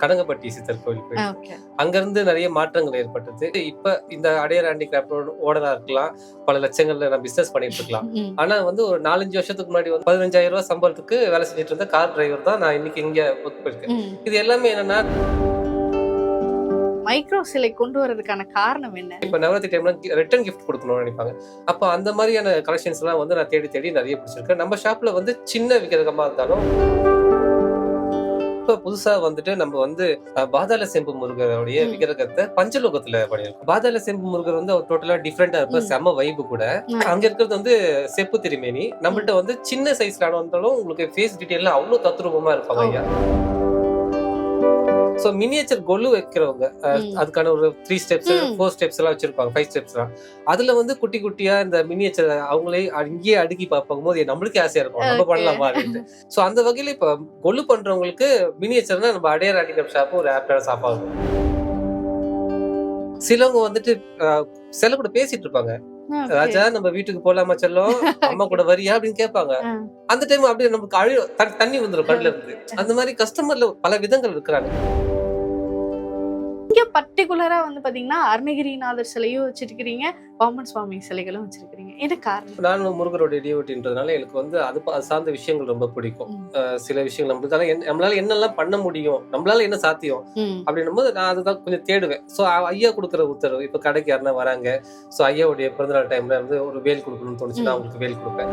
கனகப்பட்டி சித்தர் கோயில் போயிட்டு அங்கிருந்து நிறைய மாற்றங்கள் ஏற்பட்டது. இப்ப இந்த அடையார் ஹேண்டிகிராஃப்ட் ஓடரா இருக்கலாம் பல லட்சங்கள்ல நான் பிசினஸ் பண்ணிட்டு இருக்கலாம். ஆனா வந்து ஒரு நாலஞ்சு வருஷத்துக்கு முன்னாடி வந்து பதினஞ்சாயிரம் ரூபாய் சம்பளத்துக்கு வேலை செஞ்சுட்டு இருந்த கார் டிரைவர் தான் நான் இன்னைக்கு இங்க ஒர்க் போயிருக்கேன். இது எல்லாமே என்னன்னா மைக்ரோ சிலை கொண்டு வரதுக்கான காரணம் என்ன? இப்ப நவராத்திரி டைம்ல ரிட்டர்ன் கிஃப்ட் கொடுக்கணும்னு நினைப்பாங்க. அப்ப அந்த மாதிரியான கலெக்ஷன்ஸ் எல்லாம் வந்து நான் தேடி தேடி நிறைய பிடிச்சிருக்கேன். நம்ம ஷாப்ல வந்து சின்ன விக்கிரகமா இருந்தாலும் இப்ப புதுசா வந்துட்டு நம்ம வந்து பாதாள செம்பு முருகருடைய. விக்கிரகத்தை பஞ்சலோகத்துல பண்ணியிருக்கோம் பாதாள செம்பு முருகர் வந்து அவர் டோட்டலா டிஃப்ரெண்டா இருப்பார் ம். செம வைப்பு கூட. அங்க இருக்கிறது வந்து செப்பு திருமேனி நம்மள்ட்ட வந்து சின்ன சைஸ்ல வந்தாலும் உங்களுக்கு ஃபேஸ் டீடைல்ல அவ்வளவு தத்ரூபமா இருப்பாங்க ஐயா சோ மினியேச்சர் கொலு வைக்கிறவங்க. அதுக்கான ஒரு த்ரீ ஸ்டெப்ஸ். ஃபோர் ஸ்டெப்ஸ் எல்லாம் வச்சிருப்பாங்க ஃபைவ் ஸ்டெப்ஸ் எல்லாம் அதுல வந்து குட்டி குட்டியா இந்த மினியேச்சர் அவங்களே அங்கேயே அடுக்கி பார்க்கும் போது நம்மளுக்கே ஆசையா இருக்கும் நம்ம. பண்ணலாமா அப்படின்ட்டு சோ அந்த வகையில இப்ப கொலு பண்றவங்களுக்கு மினியேச்சர்னா நம்ம அடையார் ஹேண்டிகிராஃப்ட் ஷாப் ஒரு ஆப்டான இருக்கும் சிலவங்க வந்துட்டு சில கூட பேசிட்டு இருப்பாங்க. ராஜா நம்ம வீட்டுக்கு போலாமா செல்லம் அம்மா கூட வரியா அப்படின்னு கேட்பாங்க. அந்த டைம் அப்படியே நமக்கு அழு தண்ணி வந்துடும் கண்ணுல இருந்து அந்த மாதிரி கஸ்டமர்ல பல விதங்கள் இருக்கிறாங்க இங்க பர்டிகுலரா வந்து பாத்தீங்கன்னா அருணகிரிநாதர் சிலையும் வச்சிருக்கிறீங்க பாம்பன் சுவாமி சிலைகளும் வச்சிருக்கிறீங்க. என்ன காரணம்? நானும் முருகருடைய டிஓட்டின்றதுனால எனக்கு வந்து அது சார்ந்த விஷயங்கள் ரொம்ப பிடிக்கும். சில விஷயங்கள் நம்மளால என்ன- நம்மளால என்னெல்லாம் பண்ண முடியும் நம்மளால என்ன சாத்தியம். அப்படின்னும் போது நான் அதுதான் கொஞ்சம் தேடுவேன். ஸோ ஐயா கொடுக்குற உத்தரவு இப்போ கடைக்கு யாருன்னா வராங்க ஸோ ஐயாவுடைய பிறந்தநாள் டைம்ல இருந்து ஒரு வேல் கொடுக்கணும்னு தோணுச்சு நான். அவங்களுக்கு வேல் கொடுப்பேன்.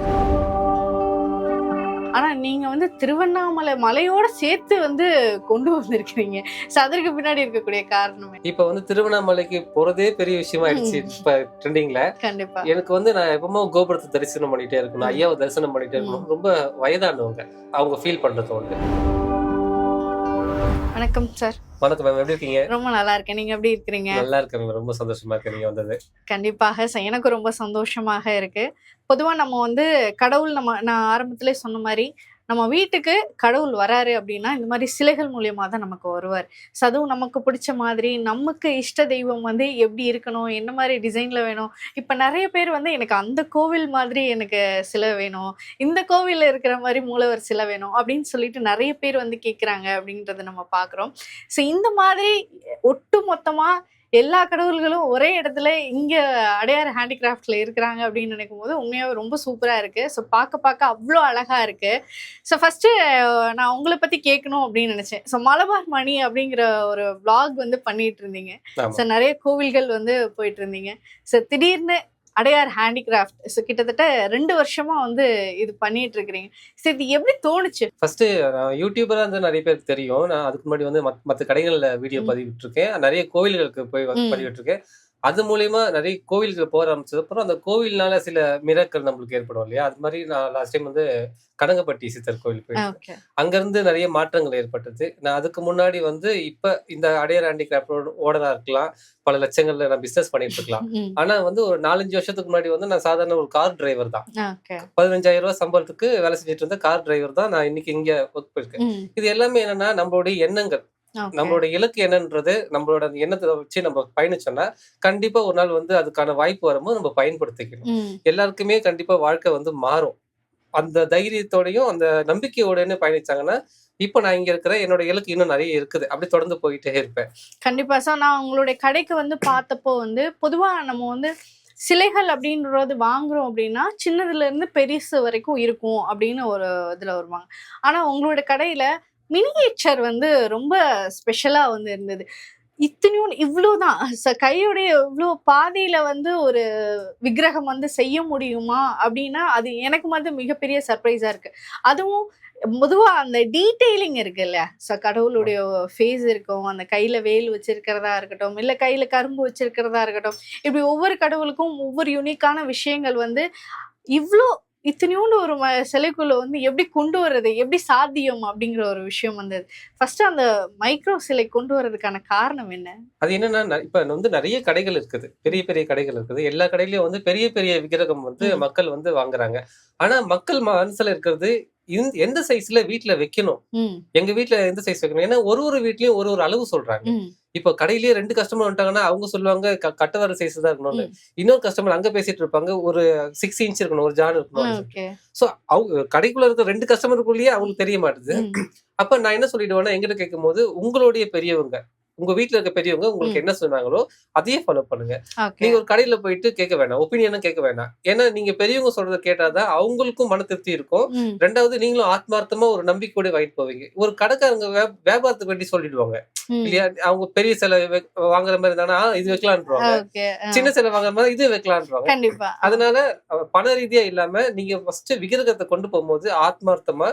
ஆனா நீங்க வந்து திருவண்ணாமலை மலையோட சேர்த்து வந்து கொண்டு வந்திருக்கிறீங்க. So, அதற்கு பின்னாடி இருக்கக்கூடிய காரணம்? இப்போ வந்து திருவண்ணாமலைக்கு போறதே பெரிய விஷயமா ஆயிடுச்சு. இப்ப ட்ரெண்டிங்ல கண்டிப்பா. எனக்கு வந்து நான் எப்பவுமே கோபுரத்தை தரிசனம் பண்ணிட்டே இருக்கணும். ஐயாவை தரிசனம் பண்ணிட்டே இருக்கணும். ரொம்ப வயதானவங்க. அவங்க ஃபீல் பண்றது உண்டு வணக்கம் சார் வணக்கம் மேம் எப்படி இருக்கீங்க? ரொம்ப நல்லா இருக்கேன். நீங்க எப்படி இருக்கிறீங்க? நல்லா இருக்கேன் ரொம்ப சந்தோஷமா இருக்கேன் நீங்க வந்தது. கண்டிப்பாக எனக்கு ரொம்ப சந்தோஷமாக இருக்கு. பொதுவா நம்ம வந்து கடவுள் நம்ம நான் ஆரம்பத்திலே சொன்ன மாதிரி நம்ம வீட்டுக்கு கடவுள் வராரு அப்படின்னா இந்த மாதிரி சிலைகள் மூலியமாக தான் நமக்கு வருவார். ஸோ அதுவும் நமக்கு பிடிச்ச மாதிரி நமக்கு இஷ்ட தெய்வம் வந்து எப்படி இருக்கணும் என்ன மாதிரி டிசைனில் வேணும்? இப்போ நிறைய பேர் வந்து எனக்கு அந்த கோவில் மாதிரி எனக்கு சிலை வேணும் இந்த கோவிலில் இருக்கிற மாதிரி மூலவர் சிலை வேணும் அப்படின்னு சொல்லிட்டு நிறைய பேர் வந்து கேட்குறாங்க அப்படின்றத நம்ம பார்க்குறோம் ஸோ இந்த மாதிரி ஒட்டு மொத்தமாக எல்லா கடவுள்களும் ஒரே இடத்துல இங்க அடையார் ஹேண்டிகிராஃப்ட்ல இருக்கிறாங்க அப்படின்னு நினைக்கும் போது உண்மையாவே ரொம்ப சூப்பரா இருக்கு. ஸோ பார்க்க பார்க்க அவ்வளோ அழகா இருக்கு. ஸோ ஃபர்ஸ்ட் நான் உங்களை பத்தி கேட்கணும் அப்படின்னு நினைச்சேன். ஸோ மலபார் மணி அப்படிங்கிற ஒரு vlog வந்து பண்ணிட்டு இருந்தீங்க. ஸோ நிறைய கோவில்கள் வந்து போயிட்டு இருந்தீங்க. ஸோ திடீர்னு அடையார் ஹேண்டிகிராஃப்ட். ஸோ கிட்டத்தட்ட ரெண்டு வருஷமா வந்து இது பண்ணிட்டு இருக்கிறீங்க. ஸோ இது எப்படி தோணுச்சு? ஃபர்ஸ்ட் நான் யூடியூபரா இருந்து நிறைய பேருக்கு தெரியும். நான் அதுக்கு முன்னாடி வந்து மத்- மத்த கடைகள்ல வீடியோ. பதிவிட்டு இருக்கேன் நிறைய கோவில்களுக்கு போய். பதிவிட்டு இருக்கேன் அது மூலியமா நிறைய கோவிலுக்கு போக ஆரம்பிச்சது. அப்புறம் அந்த கோவில்னால சில மிராக்கள் நம்மளுக்கு ஏற்படும் இல்லையா? அது மாதிரி நான் லாஸ்ட் டைம் வந்து கனகப்பட்டி சித்தர் கோவில் ஓகே அங்கிருந்து நிறைய மாற்றங்கள் ஏற்பட்டது. நான் அதுக்கு முன்னாடி வந்து இப்ப இந்த அடையார் ஹேண்டிகிராஃப்ட் ஓடரா இருக்கலாம். பல லட்சங்கள்ல நான் பிசினஸ் பண்ணிட்டு இருக்கலாம். ஆனா வந்து ஒரு நாலஞ்சு வருஷத்துக்கு முன்னாடி வந்து நான் சாதாரண ஒரு கார் டிரைவர் தான். பதினஞ்சாயிரம் ரூபாய் சம்பளத்துக்கு வேலை செஞ்சுட்டு இருந்த கார் டிரைவர் தான் நான் இன்னைக்கு இங்க ஒர்க் போயிருக்கேன் இது எல்லாமே என்னன்னா நம்மளுடைய எண்ணங்கள். நம்மளோட இலக்கு என்னன்றது நம்மளோட எண்ணத்தை வச்சு நம்ம பயணிச்சோம்னா கண்டிப்பா ஒரு நாள் வந்து அதுக்கான வாய்ப்பு வரும்போது நம்ம பயன்படுத்திக்கணும். எல்லாருக்குமே கண்டிப்பா வாழ்க்கை வந்து மாறும். அந்த தைரியத்தோடையும் அந்த நம்பிக்கையோடன்னு பயணிச்சாங்கன்னா இப்ப நான் இங்க இருக்கிற என்னோட இலக்கு இன்னும் நிறைய இருக்குது. அப்படி தொடர்ந்து போயிட்டே இருப்பேன். கண்டிப்பா. சார் நான் உங்களுடைய கடைக்கு வந்து பார்த்தப்போ வந்து பொதுவா நம்ம வந்து சிலைகள் அப்படின்றது வாங்குறோம் அப்படின்னா சின்னதுல இருந்து பெருசு வரைக்கும் இருக்கும் அப்படின்னு ஒரு இதுல வருவாங்க. ஆனா உங்களோட கடையில மினியேச்சர் வந்து ரொம்ப ஸ்பெஷலாக வந்து இருந்தது. இத்தனையும் இவ்வளோதான் ச- கையுடைய இவ்வளோ பாதையில வந்து ஒரு விக்கிரகம் வந்து செய்ய முடியுமா அப்படின்னா அது எனக்கு வந்து மிகப்பெரிய சர்ப்ரைஸா இருக்கு. அதுவும் பொதுவாக அந்த டீட்டெயிலிங் இருக்குல்ல ஸோ கடவுளுடைய ஃபேஸ் இருக்கும். அந்த கையில் வேல் வச்சிருக்கிறதா இருக்கட்டும் இல்லை கையில் கரும்பு வச்சிருக்கிறதா இருக்கட்டும். இப்படி ஒவ்வொரு கடவுளுக்கும் ஒவ்வொரு யூனிக்கான விஷயங்கள் வந்து இவ்வளோ இத்தனையோண்டு ஒரு ம- சிலைக்குள்ள வந்து எப்படி கொண்டு வர்றது எப்படி சாத்தியம் அப்படிங்கிற ஒரு விஷயம் வந்தது. ஃபர்ஸ்ட் அந்த மைக்ரோ சிலை கொண்டு வர்றதுக்கான காரணம் என்ன? அது என்னன்னா இப்ப வந்து நிறைய கடைகள் இருக்குது. பெரிய பெரிய கடைகள் இருக்குது. எல்லா கடையிலயும் வந்து பெரிய பெரிய விக்கிரகம் வந்து. மக்கள் வந்து வாங்குறாங்க. ஆனா மக்கள் மனசுல இருக்கிறது எந்த சைஸ்ல வீட்ல வைக்கணும்? எங்க வீட்ல எந்த சைஸ் வைக்கணும்? ஏன்னா ஒரு ஒரு வீட்லயும் ஒரு ஒரு அளவு சொல்றாங்க. இப்போ கடையிலேயே ரெண்டு கஸ்டமர் வந்துட்டாங்கன்னா அவங்க சொல்லுவாங்க க- கட்டவர சைஸ் தான் இருக்கணும்னு. இன்னொரு கஸ்டமர் அங்க பேசிட்டு இருப்பாங்க ஒரு சிக்ஸ் இன்ச் இருக்கணும் ஒரு ஜான் இருக்கணும் சோ அவங்க கடைக்குள்ள இருக்க ரெண்டு கஸ்டமருக்குள்ளேயே அவங்களுக்கு தெரிய மாட்டுது. அப்ப நான் என்ன சொல்லிடுவேன்னா எங்கிட்ட கேட்கும் போது உங்களுடைய பெரியவங்க உங்க வீட்ல இருக்க பெரியவங்க உங்களுக்கு. என்ன சொன்னாங்களோ அதையே ஃபாலோ பண்ணுங்க. நீங்க ஒரு கடையில போயிட்டு கேட்க வேண்டாம் ஒப்பீனியனும் கேட்க வேண்டாம் ஏன்னா நீங்க பெரியவங்க சொல்றத கேட்டாதான் அவங்களுக்கும் மன திருப்தி இருக்கும். ரெண்டாவது நீங்களும் ஆத்மார்த்தமா ஒரு நம்பிக்கையோட வாங்கிட்டு போவீங்க. ஒரு கடைக்காரங்க வியாபாரத்துக்கு வேண்டி சொல்லிடுவாங்க. இல்லையா? அவங்க பெரிய சிலை வாங்குற மாதிரி "ஆ, இது வைக்கலான்றாங்க சின்ன சிலை வாங்குற மாதிரி இது வைக்கலான்றாங்க அதனால பண ரீதியா இல்லாம நீங்க ஃபர்ஸ்ட் விக்கிரகத்தை கொண்டு போகும்போது ஆத்மார்த்தமா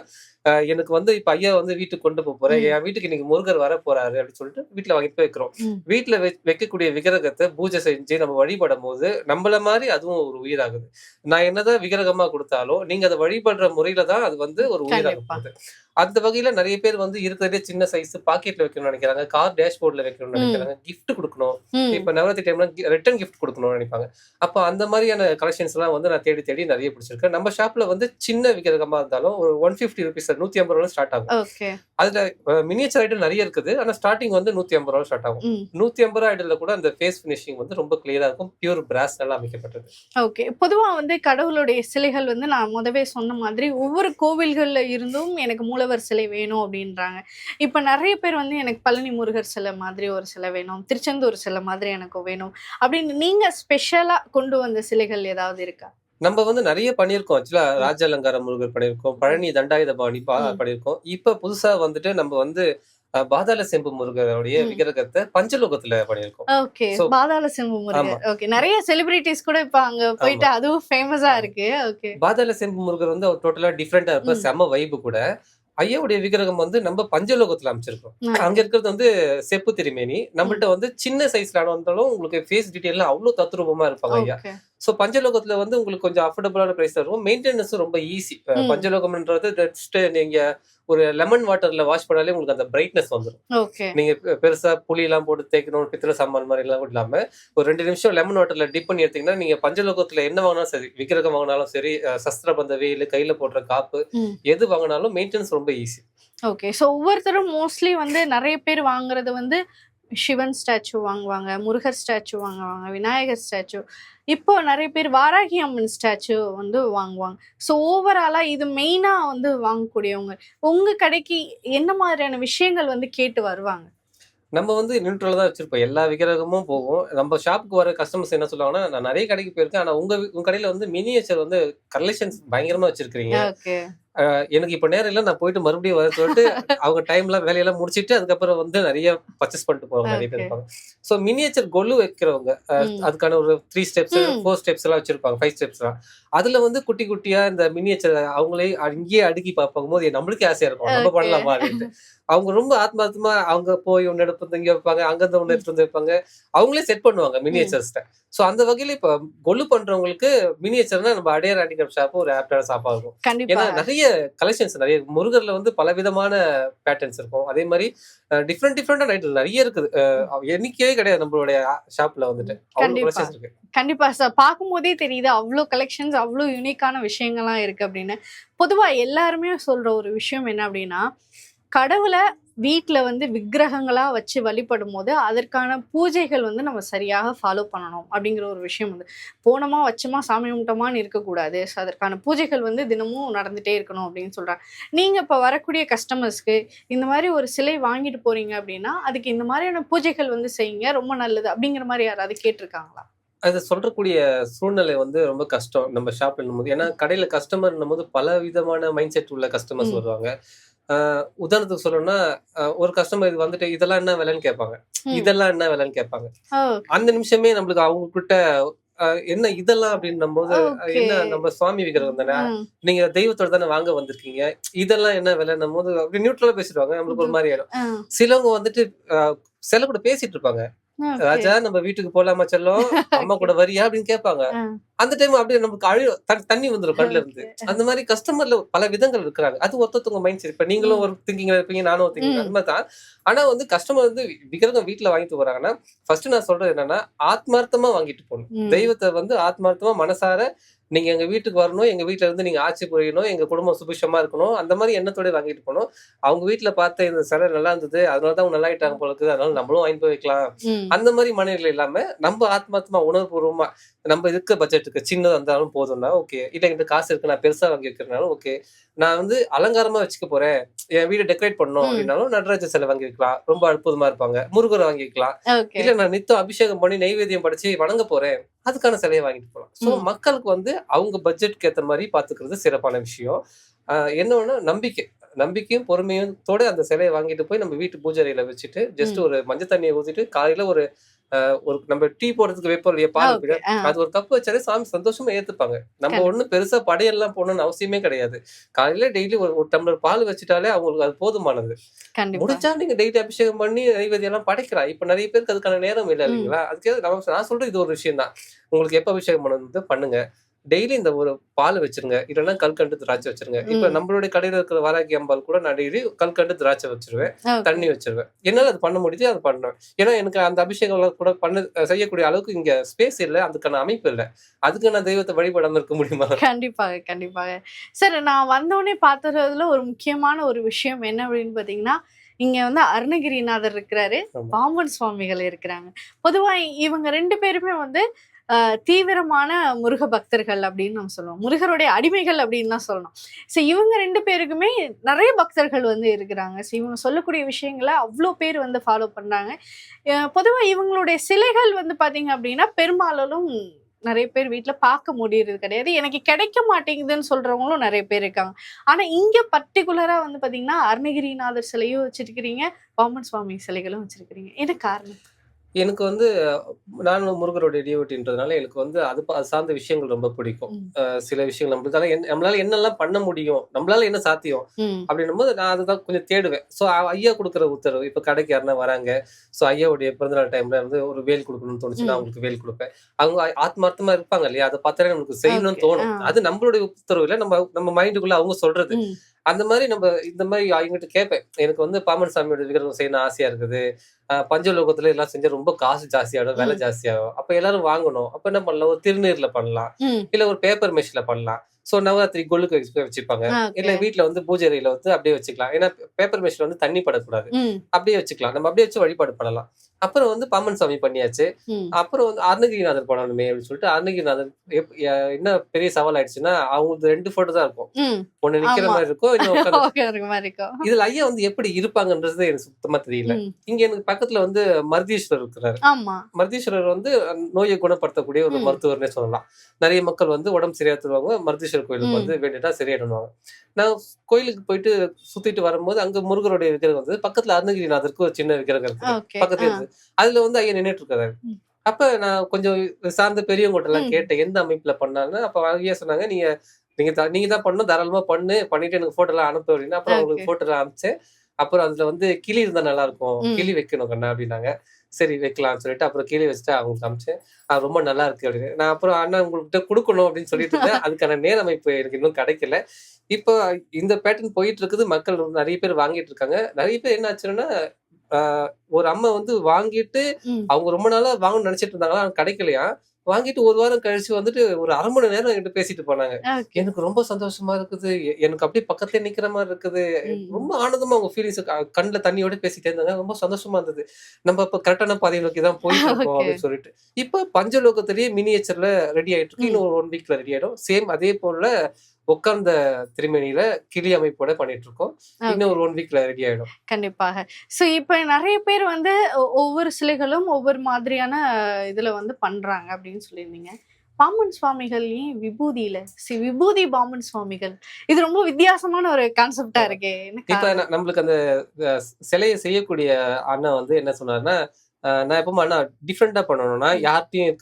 எனக்கு வந்து இப்ப ஐயா வந்து வீட்டுக்கு கொண்டு போக போறேன். என் வீட்டுக்கு இன்னைக்கு முருகர் வர போறாரு அப்படின்னு சொல்லிட்டு வீட்டுல வாங்கிட்டு போய் வைக்கிறோம். வீட்டுல வைக்கக்கூடிய விக்கிரகத்தை பூஜை செஞ்சு நம்ம வழிபடும் போது நம்மள மாதிரி அதுவும் ஒரு உயிராகுது. நான் என்னதான் விக்கிரகமா கொடுத்தாலும் நீங்க அதை வழிபடுற முறையில தான் அது வந்து ஒரு உயிராக. போகுது. அந்த வகையில நிறைய பேர் வந்து இருக்கிறதே சின்ன சைஸ் பாக்கெட்ல வைக்கணும்னு நினைக்கிறாங்க கார் டேஷ்போர்ட்ல வைக்கணும்னு. நினைக்கிறாங்க கிஃப்ட் கொடுக்கணும். இப்ப நவராத்திரி டைம்ல ரிட்டர்ன் கிஃப்ட் கொடுக்கணும்னு நினைப்பாங்க. அப்ப அந்த மாதிரியான கலெக்ஷன்ஸ் எல்லாம் வந்து நான் தேடி தேடி நிறைய பிடிச்சிருக்கேன். நம்ம ஷாப்ல வந்து சின்ன விக்கிரகமா இருந்தாலும் ஒரு ஒன் பிப்டி ருபீஸ் நூத்தி ஐம்பது ரூபா ஸ்டார்ட் ஆகும். அதுல மினியேச்சர் ஐட்டம் நிறைய இருக்குது. ஆனா ஸ்டார்டிங் வந்து நூத்தி ஐம்பது ரூபா ஸ்டார்ட் ஆகும். நூத்தி ஐம்பது ரூபா ஐடல்ல கூட அந்த ஃபேஸ் பினிஷிங் வந்து ரொம்ப கிளியரா இருக்கும். பியூர் பிராஸ் நல்லா அமைக்கப்பட்டது. ஓகே பொதுவா வந்து கடவுளுடைய சிலைகள் வந்து நான் முதவே சொன்ன மாதிரி ஒவ்வொரு கோவில்கள்ல இருந்தும் எனக்கு மூலவர் சிலை வேணும் அப்படின்றாங்க. இப்ப நிறைய பேர் வந்து எனக்கு பழனி முருகர் சிலை மாதிரி ஒரு சிலை வேணும் திருச்செந்தூர் சிலை மாதிரி எனக்கு வேணும் அப்படின்னு நீங்க ஸ்பெஷலா கொண்டு வந்த சிலைகள் ஏதாவது இருக்கா? நம்ம வந்து நிறைய பண்ணியிருக்கோம். ஆக்சுவலா ராஜாலங்கார முருகர் பண்ணியிருக்கோம். பழனி தண்டாயுத பவானி. பண்ணியிருக்கோம். இப்ப புதுசா வந்துட்டு நம்ம வந்து பாதாள செம்பு முருகருடைய. விக்கிரகத்தை பஞ்சலோகத்துல பண்ணியிருக்கோம். ஓகே பாதாள செம்பு. முருகர். ஓகே நிறைய செலிபிரிட்டிஸ் கூட இப்ப அங்க போயிட்டு அதுவும் ஃபேமஸா இருக்கு. ஓகே. பாதாள செம்பு முருகர் வந்து டோட்டலா டிஃப்ரெண்டா இருப்பார். ம். செம வைப்பு கூட. ஐயாவுடைய விக்கிரகம் வந்து நம்ம பஞ்சலோகத்துல அமைச்சிருக்கோம். அங்க இருக்கிறது வந்து செப்பு திருமேனி. நம்மள்ட்ட வந்து சின்ன சைஸ்ல வந்தாலும் உங்களுக்கு ஃபேஸ் டீடைல்லாம் அவ்வளவு தத்ரூபமா இருப்பாங்க ஐயா. சோ பஞ்சலோகத்துல வந்து உங்களுக்கு கொஞ்சம் அஃபோர்டபுளான பிரைஸ் இருக்கும். மெயின்டெனன்ஸும் ரொம்ப ஈஸி. பஞ்சலோகம்ன்றது ஜஸ்ட் நீங்க ஒரு லெமன் வாட்டர்ல வாஷ் பண்ணாலே உங்களுக்கு அந்த பிரைட்னஸ் வந்துடும் ஓகே நீங்க பெ- பெருசா புளி எல்லாம் போட்டு தேய்க்கணும் பித்தளை சாம்பார் மாதிரி எல்லாம் இல்லாம ஒரு ரெண்டு நிமிஷம் லெமன் வாட்டர்ல டிப் பண்ணி எடுத்தீங்கன்னா நீங்க பஞ்சலோகத்துல என்ன வாங்கினாலும் சரி விக்கிரகம் வாங்கினாலும் சரி சஸ்திர பந்த வெயில் கையில போடுற காப்பு. எது வாங்கினாலும் மெயின்டெனன்ஸ் ரொம்ப ஈஸி ஓகே ஸோ ஒவ்வொருத்தரும் மோஸ்ட்லி வந்து நிறைய பேர் வாங்குறது வந்து சிவன் ஸ்டாச்சு வாங்குவாங்க முருகர் ஸ்டாச்சு வாங்குவாங்க விநாயகர் ஸ்டாச்சு. இப்போ நிறைய பேர் வாராகி அம்மன் ஸ்டாச்சு வந்து வாங்குவாங்க. ஸோ ஓவராலா இது மெயினா வந்து வாங்கக்கூடியவங்க. உங்க கடைக்கு என்ன மாதிரியான விஷயங்கள் வந்து கேட்டு வருவாங்க? நம்ம வந்து நியூட்ரலா தான் வச்சிருப்போம். எல்லா விக்கிரகமும் போகும். நம்ம ஷாப்புக்கு வர கஸ்டமர்ஸ் என்ன சொல்லுவாங்கன்னா நான் நிறைய கடைக்கு போயிருக்கேன். ஆனா உங்க வி- உங்க கடையில வந்து மினியேச்சர் வந்து கலெக்ஷன்ஸ் பயங்கரமா வச்சிருக்கீங்க ஓகே எனக்கு இப்ப நேரம் இல்ல நான் போயிட்டு மறுபடியும் வர சொல்லிட்டு அவங்க டைம்லாம் வேலையெல்லாம் முடிச்சிட்டு அதுக்கப்புறம் வந்து நிறைய பர்ச்சேஸ் பண்ணிட்டு போவாங்க நிறைய பேர். இருப்பாங்க. ஸோ மினியேச்சர் கொலு வைக்கிறவங்க. அதுக்கான ஒரு த்ரீ ஸ்டெப்ஸ். ஃபோர் ஸ்டெப்ஸ் எல்லாம் வச்சிருப்பாங்க ஃபைவ் ஸ்டெப்ஸ் எல்லாம். அதுல வந்து குட்டி குட்டியா இந்த மினியேச்சர் அவங்களே அங்கேயே அடுக்கி பார்ப்பாங்க. போது நம்மளுக்கே ஆசையா இருக்கும். நம்ம. பண்ணலாமா? அப்படின்ட்டு. அவங்க ரொம்ப ஆத்மார்த்தமா அவங்க போய் ஒன்னு எடுத்து இங்க வைப்பாங்க அங்க இருந்து ஒன்னு எடுத்து வந்து வைப்பாங்க. அவங்களே செட் பண்ணுவாங்க மினியேச்சர்ஸ்ட சோ அந்த வகையில இப்ப கொலு பண்றவங்களுக்கு மினியேச்சர்னா நம்ம அடையார் ஹேண்டிகிராஃப்ட் ஷாப் ஒரு ஆப்டான ஷாப்பா இருக்கும். ஏன்னா நிறைய கலெக்ஷன்ஸ் நிறைய முருகர்ல வந்து பல விதமான பேட்டர்ன்ஸ் இருக்கும். அதே மாதிரி டிஃப்ரெண்ட் டிஃப்ரெண்டான ஐட்டம் நிறைய இருக்குது. எண்ணிக்கையே கிடையாது நம்மளுடைய ஷாப்ல வந்துட்டு. இருக்கு. கண்டிப்பா. சார் பார்க்கும்போதே தெரியுது அவ்வளோ கலெக்ஷன்ஸ் அவ்வளோ யூனிக்கான விஷயங்கள்லாம் இருக்கு அப்படின்னு. பொதுவா எல்லாருமே சொல்ற ஒரு விஷயம் என்ன அப்படின்னா கடவுளை வீட்டில் வந்து விக்கிரகங்களா வச்சு வழிபடும் போது அதற்கான பூஜைகள் வந்து நம்ம சரியாக ஃபாலோ பண்ணணும் அப்படிங்கிற ஒரு விஷயம் வந்து போனோமா வச்சோமா சாமி கும்பிட்டோமான்னு இருக்கக்கூடாது. ஸோ அதற்கான பூஜைகள் வந்து தினமும் நடந்துட்டே இருக்கணும் அப்படின்னு சொல்றாங்க. நீங்க இப்போ வரக்கூடிய கஸ்டமர்ஸ்க்கு இந்த மாதிரி ஒரு சிலை வாங்கிட்டு போறீங்க அப்படின்னா அதுக்கு இந்த மாதிரியான பூஜைகள் வந்து செய்யுங்க ரொம்ப நல்லது அப்படிங்கிற மாதிரி யாராவது கேட்டிருக்காங்களா? அது சொல்றக்கூடிய சூழ்நிலை வந்து ரொம்ப கஷ்டம். நம்ம ஷாப்ல போது ஏன்னா கடையில கஸ்டமர் போது பல விதமான மைண்ட் செட் உள்ள கஸ்டமர்ஸ். வருவாங்க. உதாரணத்துக்கு சொல்லணும்னா ஒரு கஸ்டமர் இது வந்துட்டு இதெல்லாம் என்ன விலைன்னு கேட்பாங்க. இதெல்லாம் என்ன விலைன்னு கேட்பாங்க. அந்த நிமிஷமே நம்மளுக்கு அவங்க கிட்ட என்ன இதெல்லாம்? அப்படின்னும் போது. என்ன நம்ம சுவாமி விக்கிரகம் தானே. நீங்க தெய்வத்தோட தானே வாங்க வந்திருக்கீங்க? இதெல்லாம் என்ன விலைன்னும் போது அப்படி நியூட்ரலா பேசிடுவாங்க. நம்மளுக்கு ஒரு மாதிரி ஆயிடும். சிலவங்க வந்துட்டு சில கூட பேசிட்டு இருப்பாங்க. ராஜா நம்ம வீட்டுக்கு போலாமா செல்லம்? அம்மா கூட வரியா? அப்படின்னு கேட்பாங்க. அந்த டைம் அப்படியே நமக்கு அழு தண்ணி வந்துரும் கண்ணுல இருந்து அந்த மாதிரி கஸ்டமர்ல பல விதங்கள் இருக்கிறாங்க. அது ஒருத்தவங்க மைண்ட் செட் இப்ப நீங்களும் ஒரு திங்கிங்ல இருப்பீங்க நானும் ஒரு திங்கிங். அது மாதிரி தான் ஆனா வந்து கஸ்டமர் வந்து விக்கிரகம் வீட்டுல வாங்கிட்டு வராங்கன்னா ஃபர்ஸ்ட் நான் சொல்றது என்னன்னா ஆத்மார்த்தமா வாங்கிட்டு போகணும். தெய்வத்தை வந்து ஆத்மார்த்தமா மனசார நீங்க எங்க வீட்டுக்கு வரணும் எங்க வீட்ல இருந்து நீங்க ஆட்சி புரியணும் எங்க குடும்பம் சுபிஷமா இருக்கணும் அந்த மாதிரி எண்ணத்தோட வாங்கிட்டு போகணும். அவங்க வீட்டுல பார்த்த இந்த சிலை நல்லா இருந்தது அதனாலதான் அவங்க நல்லா ஆயிட்டாங்க போல இருக்குது அதனால நம்மளும் வாங்கி போய் வைக்கலாம். அந்த மாதிரி மனநிலை இல்லாம நம்ம ஆத்மாத்மா உணர்வுபூர்வமா நம்ம இருக்க பட்ஜெட்டுக்கு சின்னதா இருந்தாலும் போதும்னா ஓகே இல்ல என்கிட்ட காசு இருக்கு நான் பெருசா வாங்கி வைக்கிறனாலும் ஓகே நான் வந்து அலங்காரமா வச்சுக்க போறேன். என் வீடு டெக்கரேட் பண்ணணும் ம். அப்படின்னாலும் நடராஜ சிலை வாங்கி வைக்கலாம் ரொம்ப அற்புதமா இருப்பாங்க. முருகரை வாங்கி வைக்கலாம் இல்ல நான் நித்தம் அபிஷேகம் பண்ணி நைவேத்தியம் படிச்சு வணங்க போறேன். அதுக்கான சிலையை வாங்கிட்டு போகலாம் சோ ம். மக்களுக்கு வந்து அவங்க பட்ஜெட்க்கு ஏத்த மாதிரி பாத்துக்கிறது சிறப்பான விஷயம். ஆஹ் என்ன ஒண்ணு நம்பிக்கை. நம்பிக்கையும் பொறுமையும் தோட அந்த சிலையை வாங்கிட்டு போய் நம்ம வீட்டு பூஜை அறையில வச்சுட்டு ஜஸ்ட். ஒரு மஞ்சள் தண்ணியை ஊத்திட்டு காலையில ஒரு ஒரு நம்ம டீ போடுறதுக்கு வைப்போம் இல்லையா பால். அது ஒரு கப் வச்சாலே சாமி சந்தோஷமா ஏத்துப்பாங்க. நம்ம. ஒண்ணும் பெருசா படையெல்லாம் போடணும்னு அவசியமே கிடையாது. காலையில டெய்லி ஒரு ஒரு டம்ளர் பால் வச்சுட்டாலே அவங்களுக்கு அது போதுமானது. முடிஞ்சா நீங்க டெய்லி அபிஷேகம் பண்ணி நைவேத்தியம் எல்லாம் படைக்கலாம். இப்ப நிறைய பேருக்கு அதுக்கான நேரம் இல்லை. இல்லைங்களா? அதுக்கு நான் சொல்றது இது ஒரு விஷயம் தான் உங்களுக்கு எப்ப அபிஷேகம் பண்ணது பண்ணுங்க. டெய்லி இந்த ஒரு பால் வச்சிருங்க. இல்லைன்னா கல்கண்டு திராட்சை வச்சிருங்க. இப்ப. நம்மளுடைய கடையில இருக்கிற வாராக்கி அம்பாள் கூட நான் டெய்லி கல்கண்டு திராட்சை வச்சிருவேன். தண்ணி வச்சிருவேன். என்னால அது பண்ண முடியுது அது பண்ணுவேன். ஏன்னா எனக்கு அந்த அபிஷேகம் கூட பண்ண செய்யக்கூடிய அளவுக்கு இங்க ஸ்பேஸ் இல்லை. அதுக்கான அமைப்பு இல்லை. அதுக்கு நான் தெய்வத்தை வழிபடாம இருக்க முடியுமா? கண்டிப்பாக கண்டிப்பாக. சார் நான் வந்தோடனே பார்த்ததுல ஒரு முக்கியமான ஒரு விஷயம் என்ன அப்படின்னு பார்த்தீங்கன்னா இங்க வந்து அருணகிரிநாதர் இருக்கிறாரு. பாம்பன் சுவாமிகள் இருக்கிறாங்க. பொதுவா இவங்க ரெண்டு பேருமே வந்து தீவிரமான முருக பக்தர்கள் அப்படின்னு நம்ம சொல்லுவோம். முருகருடைய அடிமைகள் அப்படின்னு தான் சொல்லணும். ஸோ இவங்க ரெண்டு பேருக்குமே நிறைய பக்தர்கள் வந்து இருக்கிறாங்க. ஸோ இவங்க சொல்லக்கூடிய விஷயங்களை அவ்வளோ பேர் வந்து ஃபாலோ பண்ணுறாங்க பொதுவாக இவங்களுடைய சிலைகள் வந்து பார்த்தீங்க அப்படின்னா பெரும்பாலும் நிறைய பேர் வீட்டில் பார்க்க முடியறது கிடையாது. எனக்கு கிடைக்க மாட்டேங்குதுன்னு சொல்கிறவங்களும் நிறைய பேர் இருக்காங்க. ஆனால் இங்கே பர்டிகுலராக வந்து பார்த்தீங்கன்னா அருணகிரிநாதர் சிலையும் வச்சுருக்கிறீங்க பாமன் சுவாமி சிலைகளும் வச்சிருக்கிறீங்க. என்ன காரணம்? எனக்கு வந்து நானும் முருகருடைய டியோட்டின்றதுனால எனக்கு வந்து அது சார்ந்த விஷயங்கள் ரொம்ப பிடிக்கும். சில விஷயங்கள் நம்மளால நம்மளால என்னெல்லாம் பண்ண முடியும் நம்மளால என்ன சாத்தியம் அப்படின்னும் போது நான் அதுதான் கொஞ்சம் தேடுவேன். ஸோ ஐயா கொடுக்குற உத்தரவு இப்போ கடைக்கு யாருன்னா வராங்க ஸோ ஐயாவுடைய பிறந்தநாள் டைம்ல வந்து ஒரு வேல் கொடுக்கணும்னு தோணுச்சுன்னா ம். அவங்களுக்கு வேல் கொடுப்பேன். அவங்க ஆத்மார்த்தமா இருப்பாங்க இல்லையா? அதை பார்த்தாலே நமக்கு செய்யணும்னு. தோணும். அது நம்மளுடைய உத்தரவு இல்லை நம்ம நம்ம மைண்டுக்குள்ள அவங்க சொல்றது. அந்த மாதிரி நம்ம இந்த மாதிரி அவங்ககிட்ட கேட்பேன். எனக்கு வந்து பாமன் சாமியோட விக்கிரகம் செய்யணும் ஆசையா இருக்குது. பஞ்சலோகத்துல எல்லாம் செஞ்சா ரொம்ப காசு ஜாஸ்தியாகும் விலை. ஜாஸ்தியாகும். அப்ப எல்லாரும் வாங்கணும். அப்ப என்ன பண்ணலாம்? ஒரு திருநீர்ல பண்ணலாம். இல்ல ஒரு பேப்பர் மெஷின்ல பண்ணலாம். சோ நவராத்திரி கொள்ளுக்கு வச்சு வச்சுப்பாங்க ஆ, okay. இல்ல வீட்ல வந்து பூஜை அறையில வந்து அப்படியே வச்சுக்கலாம். ஏன்னா பேப்பர் மெஷின்ல வந்து தண்ணி படக்கூடாது. அப்படியே வச்சுக்கலாம். நம்ம அப்படியே வச்சு வழிபாடு பண்ணலாம். அப்புறம் வந்து பாமன் சாமி பண்ணியாச்சு. அப்புறம் வந்து அருணகிரிநாதர் பண்ணணுமே அப்படின்னு சொல்லிட்டு அருணகிரிநாதர் என்ன பெரிய சவால் ஆயிடுச்சுன்னா அவங்களுக்கு ரெண்டு போட்டோ தான் இருக்கும். ஒண்ணு நிக்கிற. மாதிரி இருக்கும். இதுல ஐயா வந்து எப்படி இருப்பாங்கன்றது எனக்கு சுத்தமா தெரியல. இங்க எனக்கு பக்கத்துல வந்து மருதீஸ்வரர் இருக்கிறாரு. மருதீஸ்வரர் வந்து நோயை குணப்படுத்தக்கூடிய ஒரு. மருத்துவர்னே சொல்லலாம். நிறைய மக்கள் வந்து உடம்பு சரியாத்துருவாங்க மருதீஸ்வரர் கோயிலுக்கு ம். வந்து வேண்டிட்டா சரியாயிடுவாங்க நான் கோயிலுக்கு போயிட்டு சுத்திட்டு வரும்போது அங்க முருகருடைய விக்கிரகம் வந்து பக்கத்துல அருணகிரிநாதருக்கு ஒரு சின்ன விக்கிரகம் இருக்கு பக்கத்துல இருந்து அதுல வந்து ஐயா நின்னுட்டு இருக்காரு. அப்ப நான் கொஞ்சம் சார்ந்த பெரியவங்ககிட்ட எல்லாம். கேட்டேன் எந்த அமைப்புல பண்ணாருன்னு. அப்ப ஐயா சொன்னாங்க நீங்க நீங்க நீங்க தான் பண்ணணும் தாராளமா பண்ணு. பண்ணிட்டு எனக்கு போட்டோ எல்லாம் அனுப்பு அப்படின்னு. அப்புறம். அவங்களுக்கு போட்டோ எல்லாம் அனுப்பிச்சேன். அப்புறம் அதுல வந்து கிளி இருந்தா நல்லா இருக்கும். கிளி வைக்கணும் கண்ணா அப்படின்னாங்க. சரி வைக்கலாம்னு சொல்லிட்டு அப்புறம் கிளி வச்சுட்டு அவங்களுக்கு அனுப்பிச்சேன் அது ரொம்ப நல்லா இருக்கு அப்படின்னு. நான் அப்புறம் அண்ணா உங்கள்கிட்ட கொடுக்கணும் அப்படின்னு சொல்லிட்டு இருந்தேன். அதுக்கான நேரம் இப்போ எனக்கு இன்னும் கிடைக்கல. இப்போ இந்த பேட்டர்ன் போயிட்டு இருக்குது. மக்கள் நிறைய பேர் வாங்கிட்டு இருக்காங்க. நிறைய பேர் என்ன ஆச்சுன்னா ஒரு அம்மா வந்து வாங்கிட்டு. அவங்க ரொம்ப நாளா வாங்கணும்னு நினைச்சிட்டு இருந்தாங்களா? கிடைக்கலையா? வாங்கிட்டு ஒரு வாரம் கழிச்சு வந்துட்டு ஒரு அரை மணி நேரம் என்கிட்ட பேசிட்டு போனாங்க. எனக்கு ரொம்ப சந்தோஷமா இருக்குது. எனக்கு அப்படியே பக்கத்துல நிக்கிற மாதிரி இருக்குது. ரொம்ப ஆனந்தமா அவங்க ஃபீலிங்ஸ் கண்ணுல தண்ணியோட பேசிட்டே இருந்தாங்க. ரொம்ப சந்தோஷமா இருந்தது. நம்ம இப்ப கரெக்டான பாதையை நோக்கி தான் போயிட்டு இருக்கோம். அப்படின்னு சொல்லிட்டு. இப்ப பஞ்சலோகத்திலேயே மினியேச்சர்ல ரெடி ஆயிட்டு இருக்கு. இன்னும் ஒரு ஒன் வீக்ல ரெடி ஆயிடும். சேம் அதே போல உட்கார்ந்த திருமணியில கிளி அமைப்போட பண்ணிட்டு இருக்கோம். இன்னும் ஒரு ஒன் வீக்ல ரெடி ஆயிடும். கண்டிப்பாக. சோ இப்ப நிறைய பேர் வந்து ஒ- ஒவ்வொரு சிலைகளும் ஒவ்வொரு மாதிரியான இதுல வந்து பண்றாங்க அப்படின்னு சொல்லியிருந்தீங்க. பாம்பன் சுவாமிகள் ஏன் விபூதியில சி விபூதி பாம்பன் சுவாமிகள். இது ரொம்ப வித்தியாசமான ஒரு கான்செப்டா இருக்கே இப்ப நம்மளுக்கு அந்த சிலையை செய்யக்கூடிய அண்ணன் வந்து என்ன சொன்னாருன்னா நான் எப்பவுமே அண்ணா டிஃப்ரெண்டா பண்ணணும்னா யார்ட்டையும்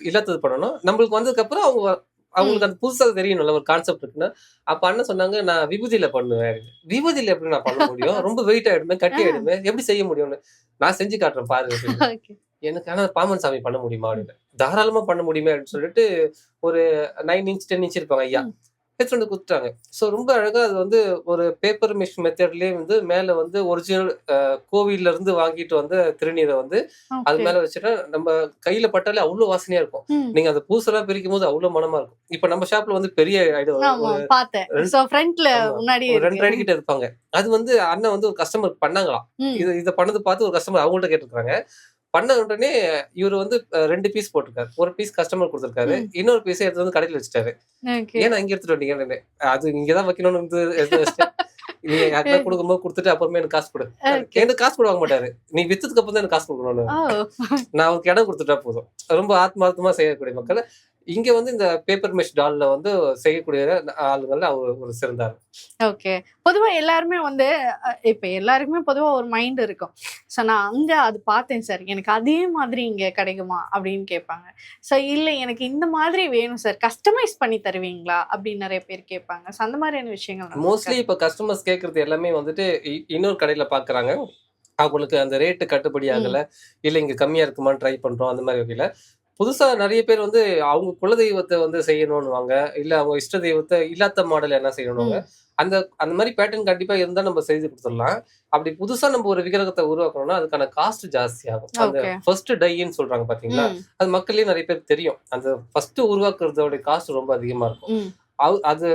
இல்லாதது பண்ணணும். நம்மளுக்கு வந்ததுக்கு அப்புறம் அவங்க அவங்களுக்கு அந்த புதுசா தெரியணும்ல ஒரு கான்செப்ட் இருக்குன்னா அப்ப அண்ணன் சொன்னாங்க நான் விபூதியில பண்ணுவேன். விபூதியில எப்படி நான் பண்ண முடியும்? ரொம்ப வெயிட் ஆயிடுமே கட்டி ஆயிடுமே எப்படி செய்ய முடியும்னு. நான் செஞ்சு காட்டுறேன் பாருங்க. எனக்கு ஆனா பாமன் சாமி பண்ண முடியுமா அப்படின்னு. தாராளமா பண்ண முடியுமே அப்படின்னு சொல்லிட்டு ஒரு நைன் இன்ச் டென் இன்ச் இருப்பாங்க ஐயா. எடுத்துட்டு வந்து கொடுத்துட்டாங்க. ஸோ ரொம்ப அழகா அது வந்து ஒரு பேப்பர் மிஷ் மெத்தட்லயே வந்து மேல வந்து ஒரிஜினல் கோவில்ல இருந்து வாங்கிட்டு வந்த திருநீரை வந்து அது. மேல வச்சுட்டா நம்ம கையில பட்டாலே அவ்வளவு வாசனையா இருக்கும். நீங்க அந்த பூசெல்லாம் பிரிக்கும் போது அவ்வளவு மனமா இருக்கும். இப்ப நம்ம ஷாப்ல வந்து பெரிய ரெண்டு- அடி கிட்ட இருப்பாங்க. அது வந்து அண்ணன் வந்து ஒரு கஸ்டமர் பண்ணாங்களாம். இது இதை பண்ணது பார்த்து ஒரு கஸ்டமர் அவங்கள்ட்ட கேட்டிருக்காங்க பண்ண உடனே இவர் வந்து ரெண்டு பீஸ் போட்டிருக்காரு. ஒரு பீஸ் கஸ்டமர் கொடுத்திருக்காரு. இன்னொரு பீஸ் எடுத்து வந்து கடையில வச்சுட்டாரு. ஏன்னா இங்க எடுத்துட்டு வந்தீங்கன்னு அது இங்கதான் வைக்கணும்னு வந்து எடுத்து வச்சுட்டு நீங்க யாருக்கா கொடுக்கும்போது கொடுத்துட்டு அப்புறமே எனக்கு காசு கொடு. எனக்கு காசு கூட வாங்க மாட்டாரு. நீ வித்ததுக்கு அப்புறம் தான் எனக்கு காசு கொடுக்கணும்னு. நான் அவருக்கு இடம் கொடுத்துட்டா போதும். ரொம்ப ஆத்மார்த்தமா செய்யக்கூடிய மக்கள். இங்க வந்து இந்த பேப்பர் மெஷ் டால்ல வந்து செய்யக்கூடிய ஆளுங்கள்ல அவர் ஒரு சிறந்தார். ஓகே. பொதுவா எல்லாருமே வந்து இப்ப எல்லாருக்குமே பொதுவா ஒரு மைண்ட் இருக்கும். சோ நான் அங்க அது பார்த்தேன் சார். எனக்கு அதே மாதிரி இங்க கிடைக்குமா? அப்படின்னு கேட்பாங்க. சோ இல்ல எனக்கு இந்த மாதிரி வேணும் சார். கஸ்டமைஸ் பண்ணி தருவீங்களா? அப்படின்னு நிறைய பேர் கேட்பாங்க. சோ அந்த மாதிரியான விஷயங்கள்? மோஸ்ட்லி இப்ப கஸ்டமர்ஸ் கேக்குறது எல்லாமே வந்துட்டு இன்னொரு கடையில பாக்குறாங்க அவங்களுக்கு அந்த ரேட்டு கட்டுப்படி ஆகல. இல்ல இங்க கம்மியா இருக்குமான்னு ட்ரை பண்றோம். அந்த மாதிரி வகையில. புதுசா நிறைய பேர் வந்து அவங்க குலதெய்வத்தை வந்து செய்யணும்னுவாங்க. இல்ல அவங்க இஷ்ட தெய்வத்தை இல்லாத மாடல் என்ன செய்யணும்வாங்க அந்த அந்த மாதிரி பேட்டர்ன் கண்டிப்பா இருந்தா நம்ம செய்து கொடுத்துடலாம். அப்படி புதுசா நம்ம ஒரு விக்கிரகத்தை உருவாக்கணும்னா அதுக்கான காஸ்ட் ஜாஸ்தி ஆகும். அந்த. ஃபர்ஸ்ட் டைன்னு சொல்றாங்க பாத்தீங்களா? அது மக்களே நிறைய பேர் தெரியும். அந்த ஃபர்ஸ்ட் உருவாக்குறதோட காஸ்ட் ரொம்ப அதிகமா இருக்கும். அது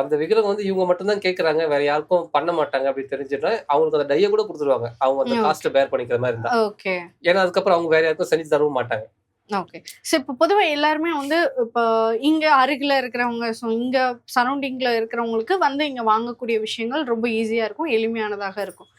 அந்த விக்கிரகம் வந்து இவங்க மட்டும்தான் கேக்குறாங்க. வேற யாருக்கும் பண்ண மாட்டாங்க அப்படி தெரிஞ்சுட்டா அவங்களுக்கு அந்த டைய கூட கொடுத்துருவாங்க. அவங்க அந்த. காஸ்ட் பேர் பண்ணிக்கிற மாதிரி இருந்தா. ஏன்னா அதுக்கப்புறம் அவங்க வேற யாருக்கும் செஞ்சு தரவும் மாட்டாங்க. ஓகே ஸோ இப்போ பொதுவாக எல்லாருமே வந்து இப்போ இங்கே அருகில் இருக்கிறவங்க ஸோ இங்கே சரௌண்டிங்கில் இருக்கிறவங்களுக்கு வந்து இங்கே வாங்கக்கூடிய விஷயங்கள் ரொம்ப ஈஸியாக இருக்கும் எளிமையானதாக இருக்கும்.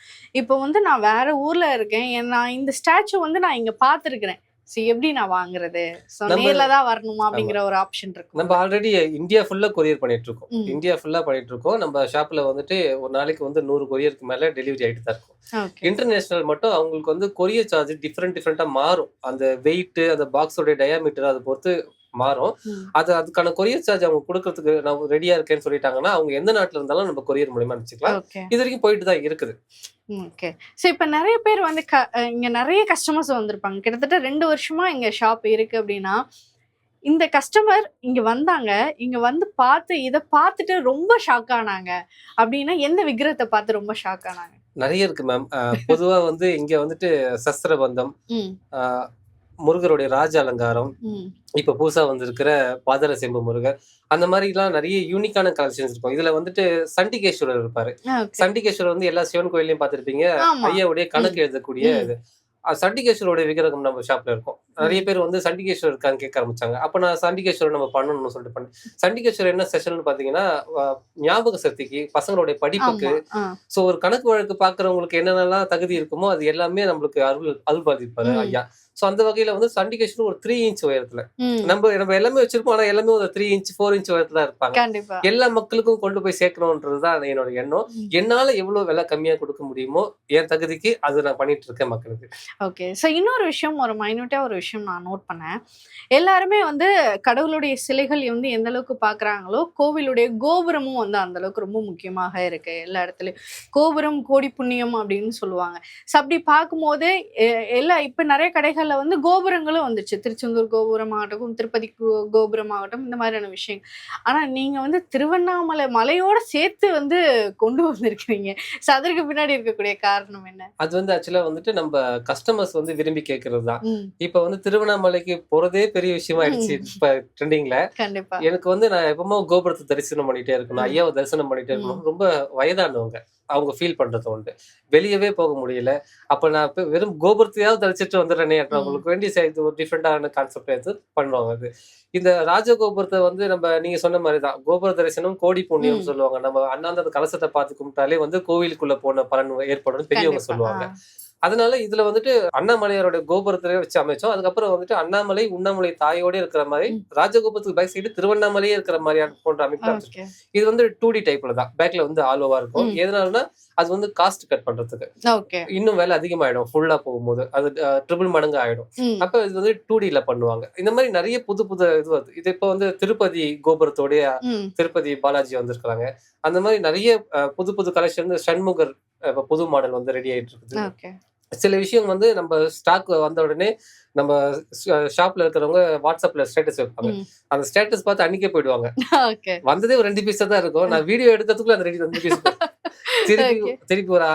இப்போ வந்து நான் வேறு ஊரில் இருக்கேன் நான் இந்த ஸ்டாச்சு வந்து நான் இங்கே பார்த்துருக்குறேன். ஸோ எப்படி நான் வாங்குறது? ஸோ நேரில் தான் வரணுமா அப்படிங்கிற ஒரு ஆப்ஷன் இருக்கும். நம்ம ஆல்ரெடி இந்தியா ஃபுல்லா கொரியர் பண்ணிட்டு இருக்கோம். இந்தியா ஃபுல்லா பண்ணிட்டு இருக்கோம். நம்ம ஷாப்ல வந்துட்டு ஒரு நாளைக்கு வந்து நூறு கொரியருக்கு மேல டெலிவரி ஆயிட்டு தான் இருக்கும். இன்டர்நேஷனல் மட்டும் அவங்களுக்கு வந்து கொரியர் சார்ஜ் டிஃப்ரெண்ட் டிஃப்ரெண்டா மாறும். அந்த வெயிட் அந்த பாக்ஸோட டயாமீட்டர் அதை பொறுத்து மாறும். அது அதுக்கான கொரியர் சார்ஜ் அவங்க கொடுக்கறதுக்கு நான் ரெடியா இருக்கேன்னு சொல்லிட்டாங்கன்னா அவங்க எந்த நாட்டுல இருந்தாலும் நம்ம கொரியர் மூலியமா அனுப்பிச்சிக்கலாம். இது வரைக்கும் போயிட்டு தான் இருக்குது. ஓகே. ஸோ இப்போ நிறைய பேர் வந்து க இங்க நிறைய கஸ்டமர்ஸ் வந்திருப்பாங்க. கிட்டத்தட்ட ரெண்டு வருஷமா இங்க ஷாப் இருக்கு அப்படின்னா இந்த கஸ்டமர் இங்க வந்தாங்க இங்க வந்து பார்த்து இதை பார்த்துட்டு ரொம்ப ஷாக் ஆனாங்க. அப்படின்னா எந்த விக்கிரகத்தை பார்த்து ரொம்ப ஷாக் ஆனாங்க? நிறைய இருக்கு மேம் பொதுவா வந்து இங்க வந்துட்டு சஸ்திரபந்தம் முருகருடைய ராஜ அலங்காரம் இப்ப புதுசா வந்திருக்கிற பாதர செம்பு முருகர் அந்த மாதிரி எல்லாம் நிறைய யூனிக்கான கலெக்ஷன்ஸ் இருக்கும். இதுல வந்துட்டு சண்டிகேஸ்வரர் இருப்பாரு. சண்டிகேஸ்வரர் வந்து எல்லா சிவன் கோயிலையும் பார்த்திருப்பீங்க. ஐயாவுடைய கணக்கு எழுதக்கூடிய. இது. சண்டிகேஸ்வரோட விக்கிரகம் நம்ம ஷாப்ல இருக்கும். நிறைய பேர் வந்து சண்டிகேஸ்வரர் இருக்கான்னு கேட்க ஆரம்பிச்சாங்க. அப்ப நான் சண்டிகேஸ்வரர் நம்ம பண்ணணும்னு சொல்லிட்டு பண்ணேன். சண்டிகேஸ்வரர் என்ன ஸ்பெஷல்னு பாத்தீங்கன்னா ஞாபக சக்திக்கு பசங்களுடைய படிப்புக்கு. சோ ஒரு கணக்கு வழக்கு பாக்குறவங்களுக்கு என்னென்னலாம் தகுதி இருக்குமோ அது எல்லாமே நம்மளுக்கு அருள் அருள் பாதிப்பாரு. ஐயா. சோ அந்த வகையில வந்து சண்டிகேஸ்வரர் ஒரு த்ரீ இன்ச் உயரத்துல. நம்ம நம்ம எல்லாமே வச்சிருப்போம் ஆனா எல்லாமே ஒரு த்ரீ இன்ச் ஃபோர் இன்ச் உயரத்துல இருப்பாங்க. எல்லா மக்களுக்கும் கொண்டு போய் சேர்க்கணும்ன்றதுதான் என்னோட எண்ணம். என்னால எவ்வளவு விலை கம்மியா கொடுக்க முடியுமோ என் தகுதிக்கு அது நான் பண்ணிட்டு இருக்கேன் மக்களுக்கு. ஓகே ஸோ இன்னொரு விஷயம் ஒரு மைனூட்டா ஒரு விஷயம் நான் நோட் பண்ணேன். எல்லாருமே வந்து கடவுளுடைய சிலைகள் வந்து எந்த அளவுக்கு பார்க்குறாங்களோ கோவிலுடைய கோபுரமும் வந்து அந்த அளவுக்கு ரொம்ப முக்கியமாக இருக்கு எல்லா இடத்துலையும். கோபுரம் கோடி புண்ணியம் அப்படின்னு சொல்லுவாங்க. ஸோ அப்படி பார்க்கும்போது எல்லா இப்போ நிறைய கடைகளில் வந்து கோபுரங்களும் வந்துச்சு. திருச்செந்தூர் கோபுரம் ஆகட்டும் திருப்பதி கோபுரம் ஆகட்டும் இந்த மாதிரியான விஷயம் ஆனால் நீங்கள் வந்து திருவண்ணாமலை மலையோட சேர்த்து வந்து கொண்டு வந்திருக்கிறீங்க. ஸோ அதற்கு பின்னாடி இருக்கக்கூடிய காரணம் என்ன? அது வந்து ஆக்சுவலா வந்துட்டு நம்ம கஸ்டமர்ஸ் வந்து விரும்பி கேட்கறது தான். இப்ப வந்து திருவண்ணாமலைக்கு போறதே பெரிய விஷயமா ஆயிடுச்சு இப்ப ட்ரெண்டிங்ல கண்டிப்பா. எனக்கு வந்து நான் எப்பவுமே கோபுரத்தை தரிசனம் பண்ணிட்டே இருக்கணும். ஐயாவை தரிசனம் பண்ணிட்டே இருக்கணும். ரொம்ப வயதானவங்க. அவங்க ஃபீல் பண்றது உண்டு வெளியவே போக முடியல அப்ப நான் இப்ப வெறும் கோபுரத்தையாவது தரிச்சிட்டு வந்துடுறேனே அவங்களுக்கு வேண்டிய சே- இது ஒரு டிஃப்ரெண்டான கான்செப்ட் எடுத்து பண்ணுவாங்க அது இந்த ராஜகோபுரத்தை வந்து நம்ம நீங்க சொன்ன மாதிரி தான் கோபுர தரிசனம் கோடி புண்ணியம். சொல்லுவாங்க நம்ம அண்ணாந்த கலசத்தை பார்த்து கும்பிட்டாலே வந்து கோவிலுக்குள்ள போன பலன் ஏற்படும் பெரியவங்க. சொல்லுவாங்க. அதனால இதுல வந்துட்டு அண்ணாமலையாரோட கோபுரத்திலே வச்சு அமைச்சோம். அதுக்கப்புறம் வந்துட்டு அண்ணாமலை உண்ணாமலை தாயோட இருக்கிற மாதிரி. ராஜகோபுரத்துக்கு பேக் சைடு திருவண்ணாமலையே இருக்கிற மாதிரியான போன்ற அமைப்பு இது வந்து டூ டி டைப்ல தான். பேக்ல வந்து ஆலோவா இருக்கும். எதனாலனா அது வந்து காஸ்ட் கட் பண்றதுக்கு. இன்னும் வேலை அதிகமாயிடும். ஃபுல்லா போகும்போது. அது ட்ரிபிள் மடங்கு ஆயிடும். அப்ப இது வந்து டூ டில பண்ணுவாங்க. இந்த மாதிரி நிறைய புது புது இது வருது. இது இப்போ வந்து திருப்பதி கோபுரத்தோடைய திருப்பதி பாலாஜி வந்திருக்காங்க அந்த மாதிரி நிறைய புது புது கலெக்ஷன் சண்முகர் புது மாடல் வந்து ரெடி ஆயிட்டு இருக்குது. சில விஷயம் வந்து நம்ம ஸ்டாக் வந்த உடனே நம்ம ஷாப்ல இருக்கிறவங்க வாட்ஸ்அப்ல ஸ்டேட்டஸ் வைப்பாங்க. அந்த ஸ்டேட்டஸ் பார்த்து அன்னைக்கே போயிடுவாங்க. வந்ததே ஒரு ரெண்டு பீஸ் தான் இருக்கும். நான் வீடியோ எடுக்கிறதுக்குள்ள அந்த ரெண்டு பீஸ் திருப்பி. திருப்பி ஒரு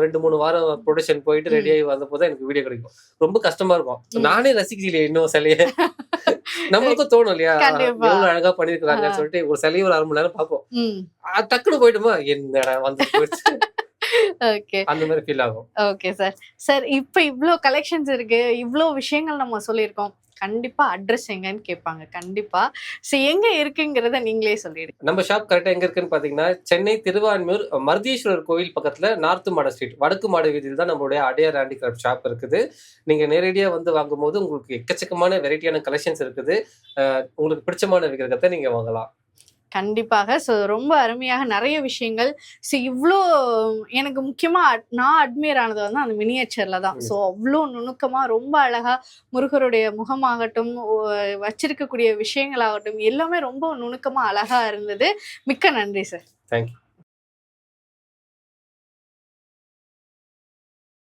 ரெண்டு மூணு வாரம் ப்ரொடக்ஷன் போயிட்டு. ரெடி ஆகி வந்த போது எனக்கு வீடியோ கிடைக்கும். ரொம்ப கஷ்டமா இருக்கும். நானே ரசிக்கலையே இன்னும் சிலைய. நம்மளுக்கும் தோணும் இல்லையா. எவ்வளவு அழகா பண்ணிருக்காங்கன்னு ஆ. சொல்லிட்டு ஒரு சிலையை ஒரு அரை மணி நேரம் பார்ப்போம். டக்குனு போயிடுமா? என்னடா வந்து போயிடுச்சு. ஓகே. அந்த மாதிரி ஃபீல் ஆகும். Okay sir. சார் இப்போ இவ்வளோ கலெக்ஷன்ஸ் இருக்கு. இவ்வளோ விஷயங்கள் நம்ம சொல்லியிருக்கோம். கண்டிப்பா அட்ரஸ் எங்கன்னு கேட்பாங்க. கண்டிப்பா. ஸோ எங்க இருக்குங்கிறத நீங்களே சொல்லிடுங்க. நம்ம ஷாப் கரெக்டா எங்க இருக்குன்னு பாத்தீங்கன்னா சென்னை திருவான்மியூர் மருதீஸ்வரர் கோயில் பக்கத்துல நார்த்து மாட ஸ்ட்ரீட் வடக்கு மாட வீதியில் தான் நம்மளுடைய அடையார் ஹேண்டிகிராஃப்ட் ஷாப் இருக்குது. நீங்க நேரடியா வந்து வாங்கும்போது உங்களுக்கு எக்கச்சக்கமான வெரைட்டியான கலெக்ஷன்ஸ் இருக்குது. உங்களுக்கு பிடிச்சமான விக்கிரகத்தை நீங்க வாங்கலாம். கண்டிப்பாக. ஸோ ரொம்ப அருமையாக நிறைய விஷயங்கள். ஸோ இவ்வளோ எனக்கு முக்கியமாக நான் அட்மையர் ஆனது வந்து அந்த மினியேச்சரில் தான். ஸோ அவ்வளோ நுணுக்கமாக ரொம்ப அழகாக முருகருடைய முகமாகட்டும் வச்சிருக்கக்கூடிய விஷயங்களாகட்டும் எல்லாமே ரொம்ப நுணுக்கமாக அழகாக இருந்தது. மிக்க நன்றி சார் தேங்க்யூ